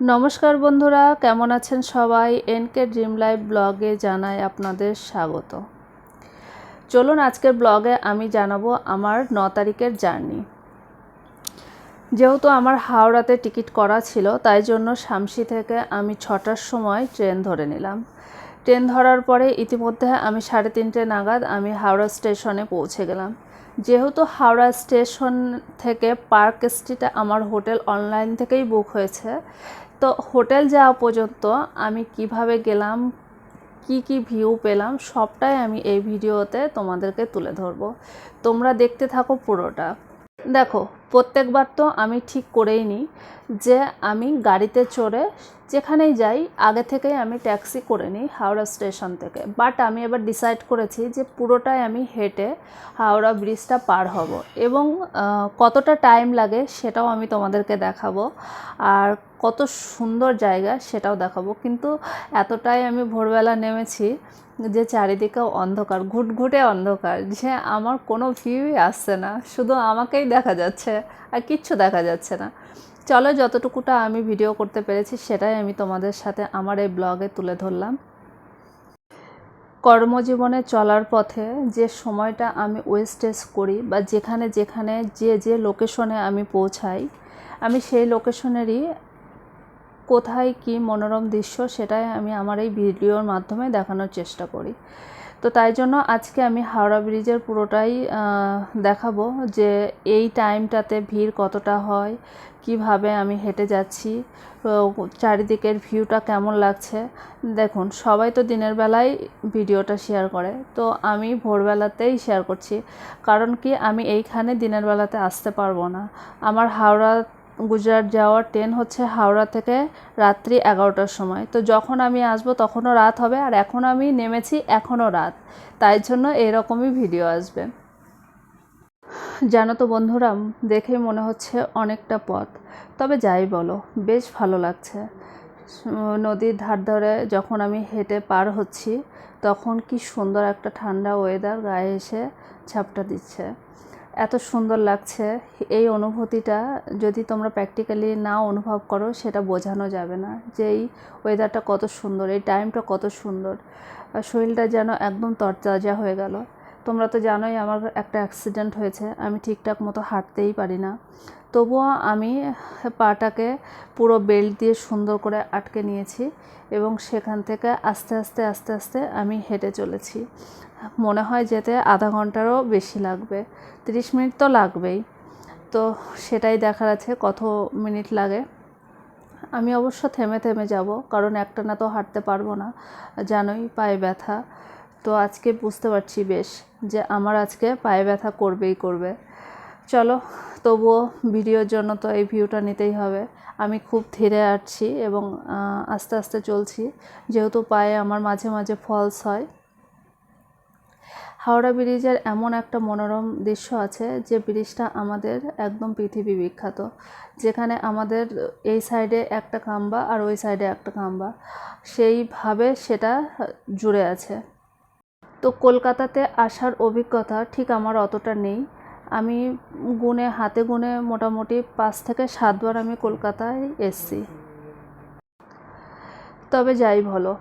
নমস্কার বন্ধুরা, কেমন আছেন সবাই? এনকে ড্রিম লাইফ ব্লগে জানাই আপনাদের স্বাগত। চলুন আজকের ব্লগে আমি জানাব আমার ন তারিখের জার্নি। যেহেতু আমার হাওড়াতে টিকিট করা ছিল, তাই জন্য শামসি থেকে আমি ছটার সময় ট্রেন ধরে নিলাম। ট্রেন ধরার পরে ইতিমধ্যে আমি সাড়ে তিনটে নাগাদ আমি হাওড়া স্টেশনে পৌঁছে গেলাম। যেহেতু হাওড়া স্টেশন থেকে পার্ক স্ট্রিটে আমার হোটেল অনলাইন থেকেই বুক হয়েছে তো হোটেল যাওয়া পর্যন্ত আমি কীভাবে গেলাম, কি কি ভিউ পেলাম, সবটাই আমি এই ভিডিওতে তোমাদেরকে তুলে ধরবো। তোমরা দেখতে থাকো পুরোটা। দেখো প্রত্যেকবার তো আমি ঠিক করেই নিই যে আমি গাড়িতে চড়ে যেখানেই যাই, আগে থেকেই আমি ট্যাক্সি করে নিই হাওড়া স্টেশন থেকে। বাট আমি এবার ডিসাইড করেছি যে পুরোটাই আমি হেঁটে হাওড়া ব্রিজটা পার হব এবং কতটা টাইম লাগে সেটাও আমি তোমাদেরকে দেখাবো আর কত সুন্দর জায়গা সেটাও দেখাবো। কিন্তু এতটাই আমি ভোরবেলা নেমেছি যে চারিদিকে অন্ধকার, ঘুটঘুটে অন্ধকার, যে আমার কোনো ভিউই আসছে না। শুধু আমাকেই দেখা যাচ্ছে। আর কিচ্ছু দেখা যাচ্ছে না। চলো যতটুকুটা আমি ভিডিও করতে পেরেছি সেটাই আমি তোমাদের সাথে আমার এই ব্লগে তুলে ধরলাম। কর্মজীবনে চলার পথে যে সময়টা আমি ওয়েস্টেজ করি বা যেখানে যেখানে যে যে লোকেশনে আমি পৌঁছাই, আমি সেই লোকেশনেরই কোথায় কি মনোরম দৃশ্য সেটাই আমি আমার এই ভিডিওর মাধ্যমে দেখানোর চেষ্টা করি। তো তাই জন্য আজকে আমি হাওড়া ব্রিজের পুরোটাই দেখাবো যে এই টাইমটাতে ভিড় কতটা হয়, কীভাবে আমি হেঁটে যাচ্ছি চারিদিকের ভিউটা কেমন লাগছে। দেখুন, সবাই তো দিনের বেলায় ভিডিওটা শেয়ার করে, তো আমি ভোরবেলাতেই শেয়ার করছি। কারণ কি আমি এইখানে দিনের বেলাতে আসতে পারব না। আমার হাওড়া গুজরাট যাওয়ার ট্রেন হচ্ছে হাওড়া থেকে রাত্রি এগারোটার সময়। তো যখন আমি আসব তখনও রাত হবে আর এখন আমি নেমেছি এখনও রাত। তাই জন্য এরকমই ভিডিও আসবে। জানো তো বন্ধুরা, দেখে মনে হচ্ছে অনেকটা পথ। তবে যাই বলো, বেশ ভালো লাগছে। নদীর ধার ধরে যখন আমি হেঁটে পার হচ্ছি, তখন কি সুন্দর একটা ঠান্ডা ওয়েদার গায়ে এসে ঝাপটা দিচ্ছে। এত সুন্দর লাগছে। এই অনুভূতিটা যদি তোমরা প্র্যাকটিক্যালি না অনুভব করো, সেটা বোঝানো যাবে না যে এই ওয়েদারটা কত সুন্দর, এই টাইমটা কত সুন্দর। শরীরটা যেন একদম তরতাজা হয়ে গেল। তোমরা তো জানোই আমার একটা অ্যাক্সিডেন্ট হয়েছে, আমি ঠিকঠাক মতো হাঁটতেই পারি না। তবুও আমি পাটাকে পুরো বেল্ট দিয়ে সুন্দর করে আটকে নিয়েছি এবং সেখান থেকে আস্তে আস্তে আস্তে আস্তে আমি হেঁটে চলেছি। মনে হয় যেতে আধা ঘন্টারও বেশি লাগবে, তিরিশ মিনিট তো লাগবেই। তো সেটাই দেখার আছে কত মিনিট লাগে। আমি অবশ্য থেমে থেমে যাব, কারণ একটানা তো হাঁটতে পারব না। জানোই পায়ে ব্যথা। তো আজকে বুঝতে পারছি বেশ যে আমার আজকে পায়ে ব্যথা করবেই করবে। চলো, তবুও ভিডিওর জন্য তো এই ভিউটা নিতেই হবে। আমি খুব ধীরে আসছি এবং আস্তে আস্তে চলছি। যেহেতু পায়ে আমার মাঝে মাঝে ফলস হয়। হাওড়া ব্রিজের এমন একটা মনোরম দৃশ্য আছে যে ব্রিজটা আমাদের একদম পৃথিবী বিখ্যাত। যেখানে আমাদের এই সাইডে একটা খাম্বা আর ওই সাইডে একটা খাম্বা। সেইভাবে সেটা জুড়ে আছে। তো কলকাতাতে আসার অভিজ্ঞতা ঠিক আমার অতটা নেই। আমি গুনে, হাতে গুনে মোটামুটি পাঁচ থেকে সাতবার আমি কলকাতায় এসছি। তবে যাই বলো,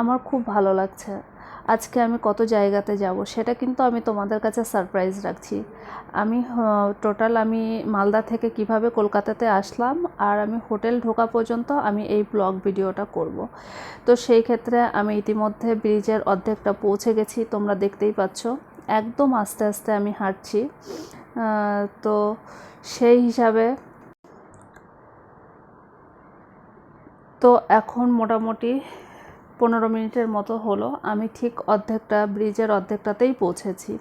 আমার খুব ভালো লাগছে। আজকে আমি কত জায়গাতে যাব সেটা কিন্তু আমি তোমাদের কাছে সারপ্রাইজ রাখছি। আমি টোটাল আমি মালদা থেকে কীভাবে কলকাতাতে আসলাম আর আমি হোটেল ঢোকা পর্যন্ত আমি এই ব্লগ ভিডিওটা করব। তো সেই ক্ষেত্রে আমি ইতিমধ্যে ব্রিজের অর্ধেকটা পৌঁছে গেছি, তোমরা দেখতেই পাচ্ছ। একদম আস্তে আস্তে আমি হাঁটছি। তো সেই হিসাবে তো এখন মোটামুটি পনেরো মিনিটের মতো হলো। আমি ঠিক অর্ধেকটা, ব্রিজের অর্ধেকটাতেই পৌঁছেছি।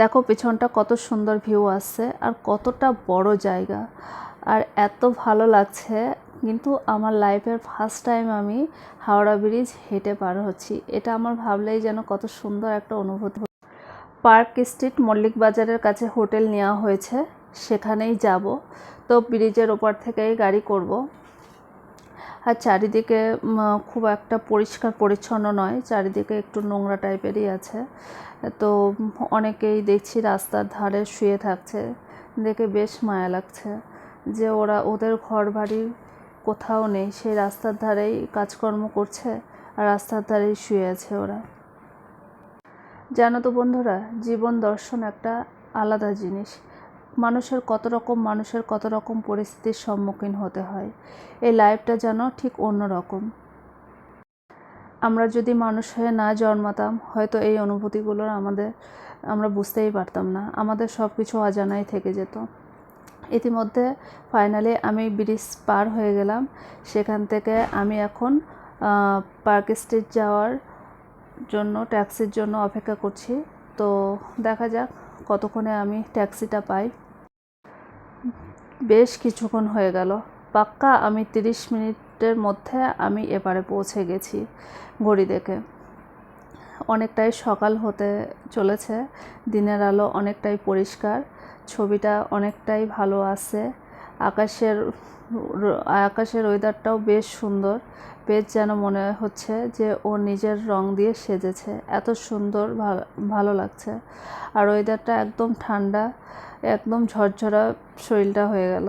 দেখো পেছনটা কত সুন্দর ভিউ আসছে আর কতটা বড় জায়গা। আর এত ভালো লাগছে কিন্তু আমার লাইফের ফার্স্ট টাইম আমি হাওড়া ব্রিজ হেঁটে পার হচ্ছি। এটা আমার ভাবলেই যেন কত সুন্দর একটা অনুভূতি পার্ক স্ট্রিট মল্লিক বাজারের কাছে হোটেল নেওয়া হয়েছে। সেখানেই যাব। তো ব্রিজের ওপর থেকেই গাড়ি করব। আর চারিদিকে খুব একটা পরিষ্কার পরিচ্ছন্ন নয়। চারিদিকে একটু নোংরা টাইপেরই আছে। তো অনেকেই দেখছি রাস্তার ধারে শুয়ে থাকছে। দেখে বেশ মায়া লাগছে যে ওরা ওদের ঘর বাড়ি কোথাও নেই, সেই রাস্তার ধারেই কাজকর্ম করছে আর রাস্তার ধারেই শুয়ে আছে ওরা। জানো তো বন্ধুরা, জীবন দর্শন একটা আলাদা জিনিস। মানুষের কত রকম, মানুষের কত রকম পরিস্থিতির সম্মুখীন হতে হয়। এই লাইফটা যেন ঠিক অন্য রকম। আমরা যদি মানুষ হয়ে না জন্মাতাম, হয়তো এই অনুভূতিগুলোর আমাদের, আমরা বুঝতেই পারতাম না। আমাদের সব কিছু অজানাই থেকে যেত। ইতিমধ্যে ফাইনালি আমি ব্রিজ পার হয়ে গেলাম। সেখান থেকে আমি এখন পার্ক স্ট্রিট যাওয়ার জন্য ট্যাক্সির জন্য অপেক্ষা করছি। তো দেখা যাক কতক্ষণে আমি ট্যাক্সিটা পাই। বেশ কিছুক্ষণ হয়ে গেল। পাক্কা আমি তিরিশ মিনিটের মধ্যে আমি এপারে পৌঁছে গেছি ঘড়ি দেখে। অনেকটাই সকাল হতে চলেছে। দিনের আলো অনেকটাই পরিষ্কার। ছবিটা অনেকটাই ভালো আছে। আকাশের আকাশের ওয়েদারটাও বেশ সুন্দর। বেশ যেন মনে হচ্ছে যে ও নিজের রং দিয়ে সেজেছে। এত সুন্দর ভালো লাগছে। আর ওয়েদারটা একদম ঠান্ডা, একদম ঝরঝরা শরীরটা হয়ে গেল।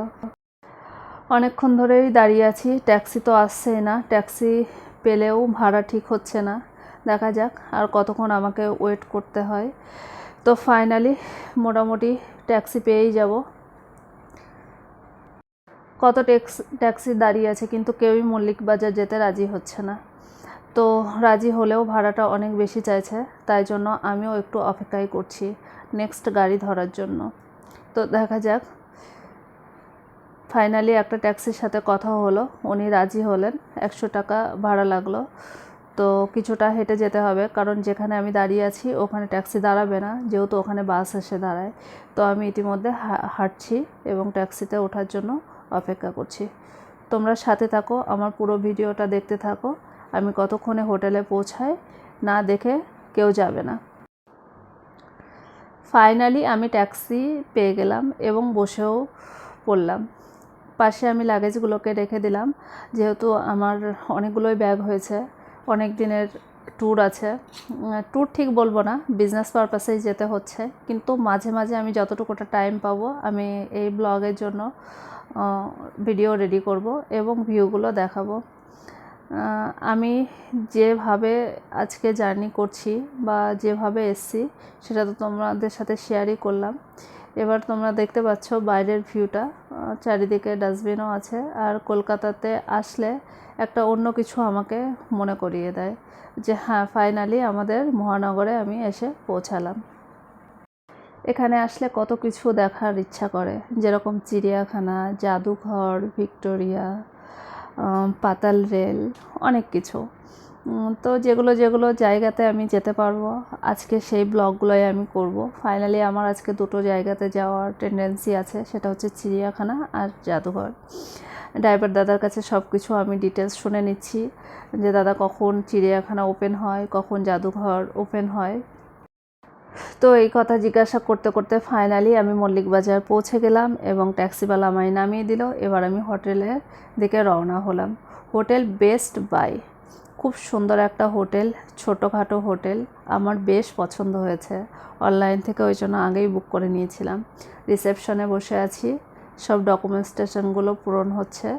অনেকক্ষণ ধরেই দাঁড়িয়ে আছি। ট্যাক্সি তো আসছেই না। ট্যাক্সি পেলেও ভাড়া ঠিক হচ্ছে না। দেখা যাক আর কতক্ষণ আমাকে ওয়েট করতে হয়। তো ফাইনালি মোটামুটি ট্যাক্সি পেয়েই যাব। কত ট্যাক্স ট্যাক্সি দাঁড়িয়ে আছে কিন্তু কেউই মল্লিক বাজার যেতে রাজি হচ্ছে না। তো রাজি হলেও ভাড়াটা অনেক বেশি চাইছে, তাই জন্য আমিও একটু অপেক্ষাই করছি নেক্সট গাড়ি ধরার জন্য। তো দেখা যাক। ফাইনালি একটা ট্যাক্সির সাথে কথা হলো, উনি রাজি হলেন, একশো টাকা ভাড়া লাগল। তো কিছুটা হেঁটে যেতে হবে। কারণ যেখানে আমি দাঁড়িয়ে আছি, ওখানে ট্যাক্সি দাঁড়াবে না। যেহেতু ওখানে বাস এসে দাঁড়ায়। তো আমি ইতিমধ্যে হাঁটছি এবং ট্যাক্সিতে ওঠার জন্য অপেক্ষা করছি। তোমরা সাথে থাকো, আমার পুরো ভিডিওটা দেখতে থাকো। আমি কতক্ষণে হোটেলে পৌঁছাই, না দেখে কেউ যাবে না। ফাইনালি আমি ট্যাক্সি পেয়ে গেলাম এবং বসেও পড়লাম। পাশে আমি লাগেজগুলোকে রেখে দিলাম। যেহেতু আমার অনেকগুলোই ব্যাগ হয়েছে অনেক দিনের ট্যুর আছে। ট্যুর ঠিক বলব না বিজনেস পারপাসেই যেতে হচ্ছে। কিন্তু মাঝে মাঝে আমি যতটুকুটা টাইম পাবো, আমি এই ব্লগের জন্য ভিডিও রেডি করব এবং ভিউগুলো দেখাবো। আমি যেভাবে আজকে জার্নি করছি বা যেভাবে এসছি, সেটা তো তোমাদের সাথে শেয়ারই করলাম। এবার তোমরা দেখতে পাচ্ছ বাইরের ভিউটা। চারিদিকে ডাস্টবিনও আছে আর কলকাতাতে আসলে একটা অন্য কিছু আমাকে মনে করিয়ে দেয় যে হ্যাঁ ফাইনালি আমাদের মহানগরে আমি এসে পৌঁছালাম। এখানে আসলে কত কিছু দেখার ইচ্ছা করে। যেরকম চিড়িয়াখানা, জাদুঘর, ভিক্টোরিয়া পাতাল রেল, অনেক কিছু। তো যেগুলো যেগুলো জায়গাতে আমি যেতে পারব, আজকে সেই ব্লগগুলোই আমি করব। ফাইনালি আমার আজকে দুটো জায়গাতে যাওয়ার টেন্ডেন্সি আছে, সেটা হচ্ছে চিড়িয়াখানা আর জাদুঘর। ড্রাইভার দাদার কাছে সব কিছু আমি ডিটেলস শুনে নিচ্ছি, যে দাদা কখন চিড়িয়াখানা ওপেন হয়, কখন জাদুঘর ওপেন হয়। তো এই কথা জিজ্ঞাসা করতে করতে ফাইনালি আমি মল্লিক বাজার পৌঁছে গেলাম এবং ট্যাক্সিওয়ালা আমায় নামিয়ে দিল। এবার আমি হোটেলের দিকে রওনা হলাম। হোটেল বেস্ট বাই খুব সুন্দর একটা হোটেল, ছোটোখাটো হোটেল। আমার বেশ পছন্দ হয়েছে। অনলাইন থেকে ওই জন্য আগেই বুক করে নিয়েছিলাম। রিসেপশনে বসে আছি। সব ডকুমেন্টেশনগুলো পূরণ হচ্ছে।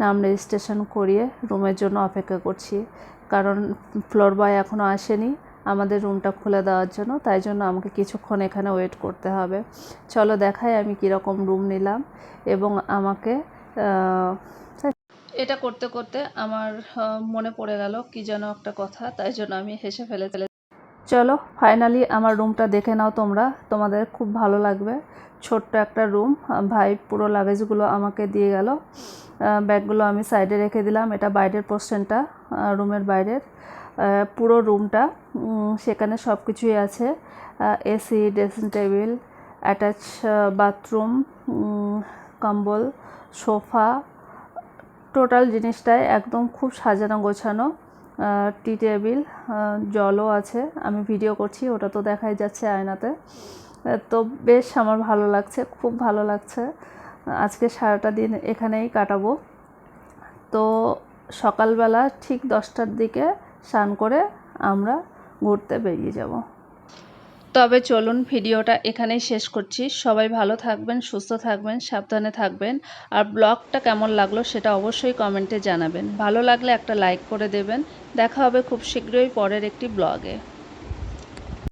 নাম রেজিস্ট্রেশন করিয়ে রুমের জন্য অপেক্ষা করছি। কারণ ফ্লোর বয় এখনও আসেনি। আমাদের রুমটা খুলে দেওয়ার জন্য, তাই জন্য আমাকে কিছুক্ষণ এখানে ওয়েট করতে হবে। চলো দেখাই আমি কীরকম রুম নিলাম এবং আমাকে এটা করতে করতে আমার মনে পড়ে গেল কি যেন একটা কথা, তাই জন্য আমি হেসে ফেলে ফেলে চলো ফাইনালি আমার রুমটা দেখে নাও তোমরা, তোমাদের খুব ভালো লাগবে। ছোট্ট একটা রুম, ভাই পুরো লাগেজগুলো আমাকে দিয়ে গেল। ব্যাগগুলো আমি সাইডে রেখে দিলাম, এটা বাইরের পোর্শনটা রুমের বাইরের। পুরো রুমটা সেখানে সব কিছুই আছে AC, dressing table, attach bathroom কম্বল, সোফা, টোটাল জিনিসটাই একদম খুব সাজানো গোছানো। টি টেবিল জলও আছে। আমি ভিডিও করছি, ওটা তো দেখাই যাচ্ছে আয়নাতে। তো বেশ আমার ভালো লাগছে, খুব ভালো লাগছে। আজকে সারাটা দিন এখানেই কাটাবো। তো সকালবেলা ঠিক দশটার দিকে স্নান করে আমরা ঘুরতে বেরিয়ে যাব। তবে চলুন ভিডিওটা এখানেই শেষ করছি। সবাই ভালো থাকবেন, সুস্থ থাকবেন, সাবধানে থাকবেন। আর ব্লগটা কেমন লাগল সেটা অবশ্যই কমেন্টে জানাবেন। ভালো লাগলে একটা লাইক করে দেবেন। দেখা হবে খুব শীঘ্রই পরের একটি ব্লগে।